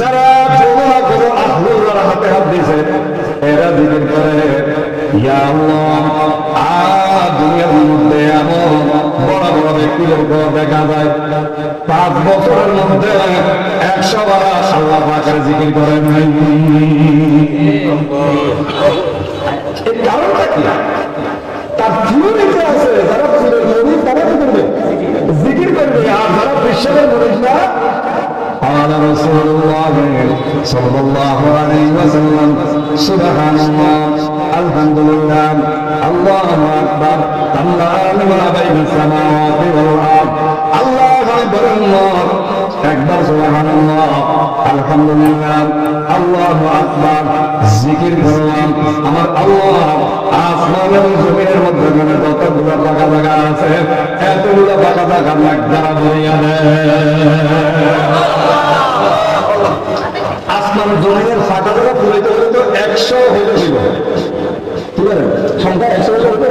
যারা না কোনো আহলুল্লাহর হাতে হাত দিয়েছে, এরা উপর দেখা যায়। বছরের মধ্যে একশো করে কারণটা কি? সাল্লাল্লাহু আলাইহি ওয়াসাল্লাম, সুবহানাল্লাহ, আলহামদুলিল্লাহ, আল্লাহু আকবার তাল্লাহু মা বাইনাস সামাওয়াতি ওয়াল আরদ। আল্লাহু আকবার, আল্লাহ একবার সুবহানাল্লাহ, আলহামদুলিল্লাহ, আল্লাহু আকবার, জিকির করলাম। আমার আল্লাহ আসমান এবং জমিনের মধ্যে গেলে যতগুলো বাঁকা জায়গা আছে, এতগুলো বাঁকা জায়গা লাগদারা বলিয়া দেয়। আসমান জমিনের জায়গা পুরাইতে হলে তো একশো হইব ঠিক আছে সংখ্যা একশো লক্ষ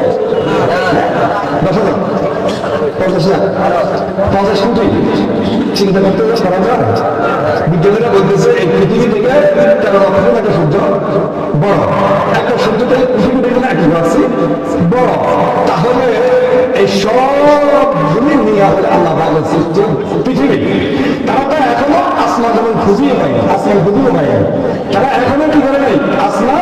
একটা তাহলে এই নিয়ে আল্লাহ সৃষ্টি পৃথিবী তারা তো এখনও আসমান যেমন খুঁজিয়ে পায় আসমান খুঁজিয়ে পায় নাই। তারা এখনও কি করে নাই আসমান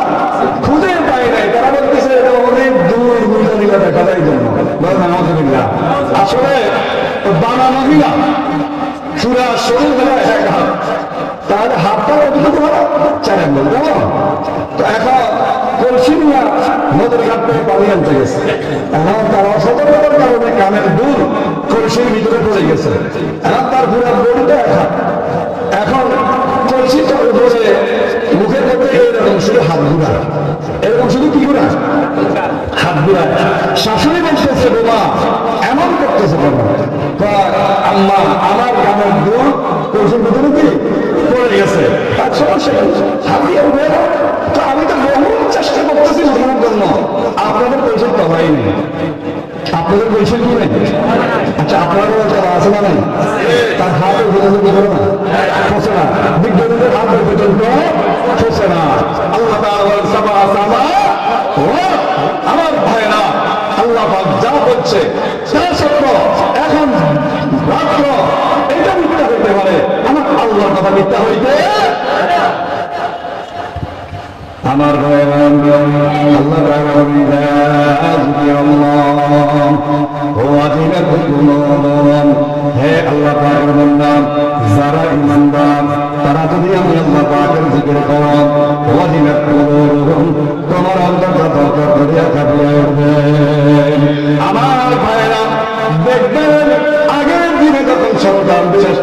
খুঁজে পায় নাই তারা বলতেছে এটা অনেক দূর বুঝে নিলে দেখা যায় জন্য বলেন আলহামদুলিল্লাহ আসলে বানানো হিলা পুরা শরীর হলো এক হাত তাহলে হাতটা কতটুকু হলো আঙ্গুল কেমন তো এখন কলসি নিয়ে নদীর ঘাট থেকে পানি আনতে গেছে। এখন তার অসতর্কতার কারণে কানের দুল কলসির ভিতরে পড়ে গেছে। এখন তার পুরা বডিটা হাত এখন কলসি ধরে মুখের মধ্যে এরকম শুধু হাত ঘুরা। এরকম শুধু কি ঘুরা? হাত ঘুরা। শাশুড়ি বলতেছে বাবা এমন করতেছে কয়, আম্মা আমার গানের দুল কলসির গেছে তার সমস্যা কি? হাত দিয়ে উঠে তো আমি তো বহু চেষ্টা করতেছি উঠানোর জন্য আপনাদের পয়সা তো হয়নি। আপনাদের পয়সা কি নেই আচ্ছা আপনারও যারা আছে না নাই তার হাতে ভেতরে কি না। ফসে না। বিজ্ঞানীদের হাতের পর্যন্ত ফসে না। আল্লাহ সামা ও, আমার ভাইরা আল্লাহ যা বলছে কথা মিথ্যা হইতে? আমার ভাইরা আল্লাহ তাআলা বলেন, "ইযা যুকিরা আল্লাহ। ওয়া ওয়াজিলাতুল কুলুবুহুম হে আল্লাহ পাকের বান্দা যারা যখন সন্তান বিশেষ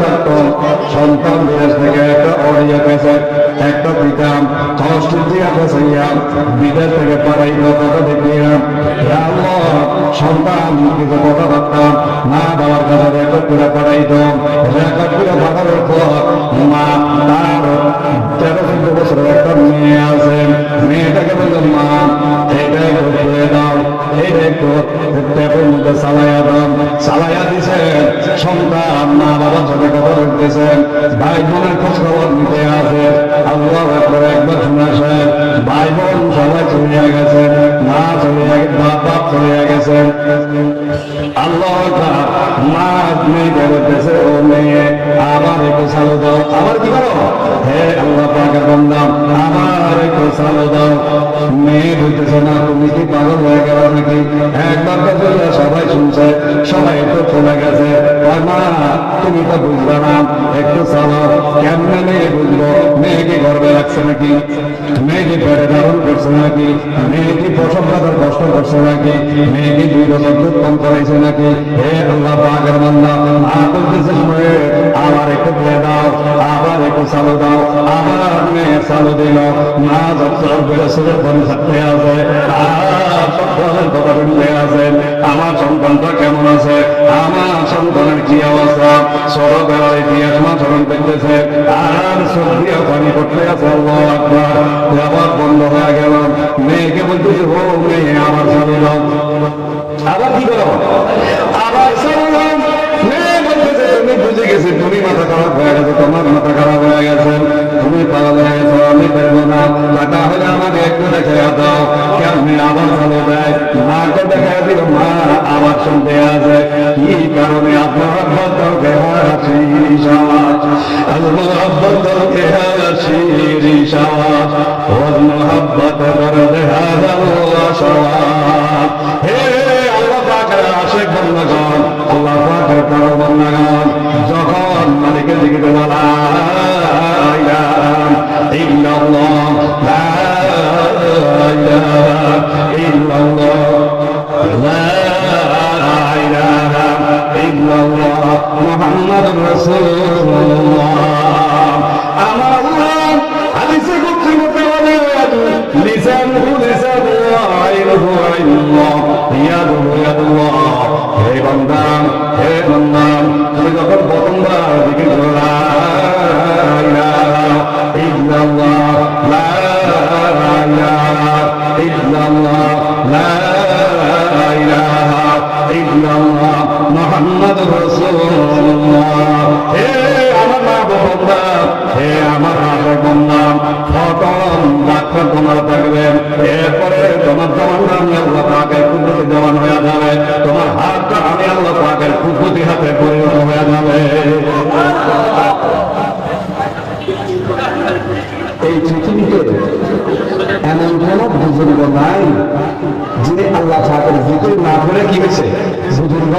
বিদেশ থেকে পাড়াইল কথা দেখিয়া হে সন্তান, কিছু কথা না বাবার কাছে রেকর্ড করে পাঠাইত রেকর্ড করে পাঠানোর পর মা, তার তেরো চোদ্দ বছরের একটা মেয়ে আছে। মেয়েটাকে বলল, মা একটু ধুয়ে দাও। এইটা একটু ট্যাপের মধ্যে চালাইয়া দাও। চালাইয়া দিছে। সন্তান মা বাবার সাথে কথা বলতেছে। ভাই, বোনের খোঁজ খবর নিতে মা মেয়ে বলতেছে চালু চালু না একবার তো সবাই শুনছে, সবাই একটু চলে গেছে। মা, তুমি তো বুঝবে না, একটু কেমনে মেয়ে বুঝব? কি গর্বে রাখছে নাকি? মেয়ে কি পেটে ধারণ করছে নাকি? মেয়ে কি প্রসব কাতার কষ্ট করছে নাকি মেয়ে কি দুই রকম কম করাইছে নাকি? হে আল্লাহ পাকের বান্দা আবার একটু দিয়ে দাও, আবার একটু চালু দাও, আবার মেয়ে চালু দিল। মা যত বিরসের ফোন থাকতে আছে আমার সন্তানটা কেমন আছে? আমার সন্তানের কি অবস্থা? লিসানুহু লিসানুল্লাহ আইনুহু আইনুল্লাহ ইয়াদুহু ইয়াদুল্লাহ হে বান্দা হে বান্দা, তুমি যখন প্রথমবার দিকে লা ইলাহা ইল্লাল্লাহ, লা ইলাহা ইল্লাল্লাহ, লা ইলাহা ইল্লাল্লাহ, মুহাম্মাদুর রাসূলুল্লাহ। হে আমার মা বাবা হে তোমার থাকবে। এরপরে তোমার তোমার নাম আল্লাহ পাকের কুদরতি জবান হয়ে যাবে। তোমার হাতটা আমি আল্লাহ পাকের কুদরতি হাতে পরিণত হয়ে যাবে। এই পৃথিবীতে এমন কোন বুজুর্গ নাই যিনি আল্লাহ পাকের জিকির না করে কি হয়েছে? বুজুর্গ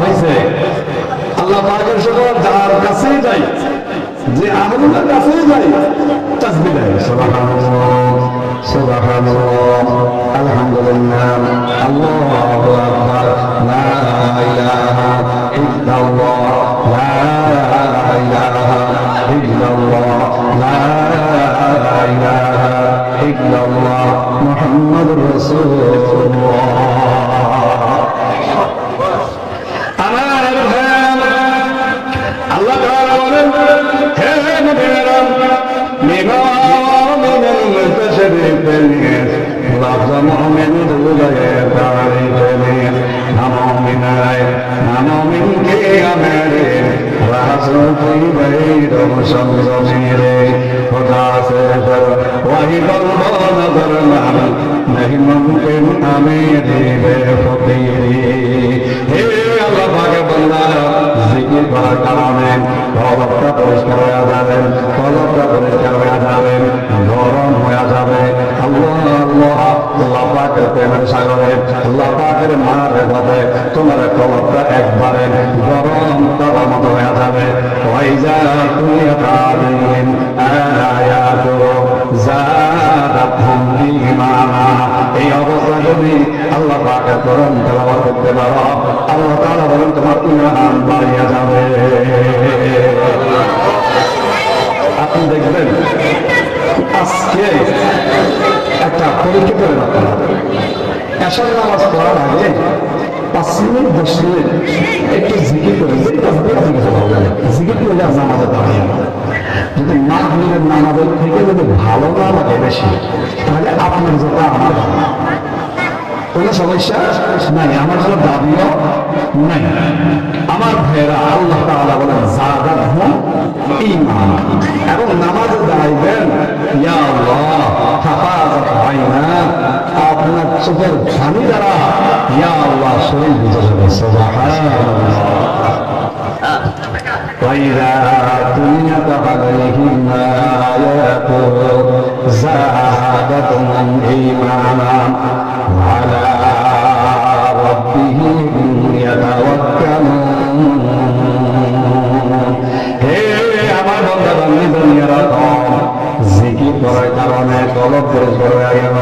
হয়েছে। আল্লাহ পাকের সকল যার কাছেই যাই যে আহমদের কাছেই যাই তাসবি দেয় সুবহানাল্লাহ আল্লাহু कोई भई रम समझो मेरे खुदा से डर वही बंदो नजर मान नहीं मुमकिन हमें दे কোরআন তেলাওয়াত করতে পারো আল্লাহ তাআলা বলেন, তোমার ঈমান বাড়িয়ে যাবে। আপনি দেখবেন, আজকে একটা পরীক্ষা করে এসব নামাজ পড়ার আগে পাঁচ মিনিট, দশ মিনিট একটু জিকির করে যে করলে আর নামাজে দাঁড়িয়ে যদি না নামাজের থেকে যদি ভালো না লাগে বেশি, তাহলে আপনার যেটা আমার। কোনো সমস্যা নাই আমার কোনো দাবিও নাই আমার ভাইয়েরা আল্লাহ তাআলা বলেন জাদা হুম ঈমান এবং নামাজে দাঁড়াইবেন ইয়া আল্লাহ হাফাজত আইনা আপনার চোখের ঘানি দ্বারা ইয়া আল্লাহ শরীর বুঝে যাবে সুবহানাল্লাহ وإذا تليت عليهم آياته زادتهم إيمانا وعلى ربهم يتوكلون কারণে কলব পরিষ্কার হয়ে গেল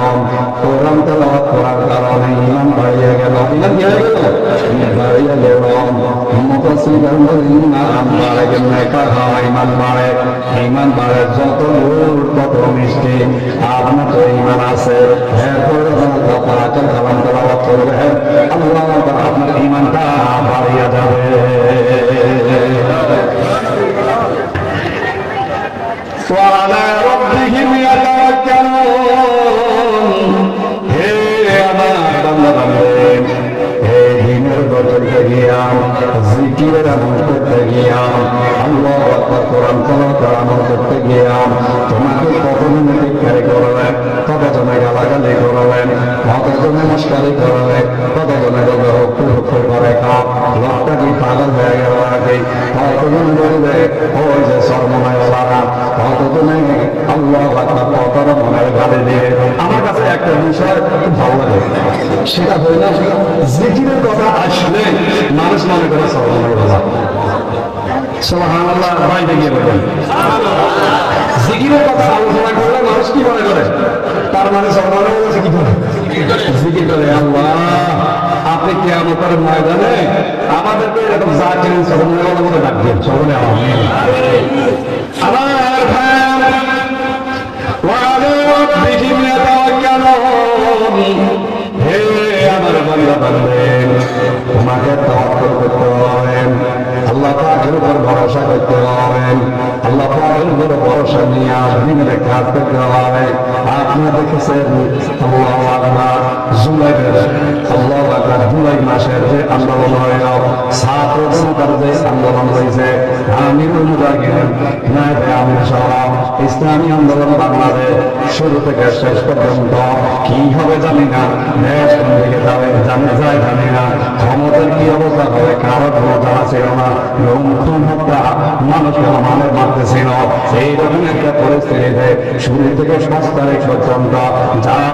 কোরআন তেলাওয়াত করার কারণে ইমান বাড়িয়ে গেল ইমান কি হয়ে গেল ইমান বাড়িয়ে গেল মুফাসসিররা বলেন ইমান বাড়ে কেমনে কাহা ইমান বাড়ে ইমান বাড়ে যত নূর তত মিষ্টি আপনার তো ইমান আছে এরপরে যখন কথা কালাম তেলাওয়াত করবে আল্লাহ তাআলা আপনার ইমানটা বাড়িয়ে যাবে وعلى ربهم গিয়া জিকিরের আমল করতে গিয়া আল্লাহ আকবার কোরআন তেলাওয়াতের আমল করতে গিয়া তোমাকে কখনো নিরীক্ষারি করবেন কত জনে গালাগালি করবেন কত জনে মস্কারি করবে? কত জনে বলবে হক্কু হক্কু করে খাও? লোকটা কি পাগল হয়ে গেল নাকি? কতজন বলবে, ওই যে সর্বনায়লারা কতজনে আল্লাহ আকবার কতর মনের ঘাড়ে দিয়ে আমার কাছে একটা বিষয় ভালো লাগে। সেটা হইল জিকিরের সুবহানাল্লাহ ভাই দেখিয়ে বলেন। জিকিরের কথা আলোচনা করলে মানুষ কি মনে করে? তার মানে সম্মানের কাছে কি করে? জিকির করে, আল্লাহ, আপনি কে আমাদের ময়দানে আমাদেরকে এরকম জাকির সম্মানের মতো ডাকবেন সকলে আমার হে আমার তোমাকে তো উপর ভরসা নিয়ে দিনের কাজ করতে হবে আপনি দেখেছেন শুরু থেকে শেষ পর্যন্ত কি হবে জানি না, দেশ কোন দিকে যাবে, জানি যায় জানি না, ক্ষমতার কি অবস্থা হবে, কারও ক্ষমতা ছিল না, লুণ্ঠন হত্যা মানুষকে মানে মারতেছিল। এইরকম একটা পরিস্থিতিতে শুরু থেকে পাঁচ তারিখ পর্যন্ত যা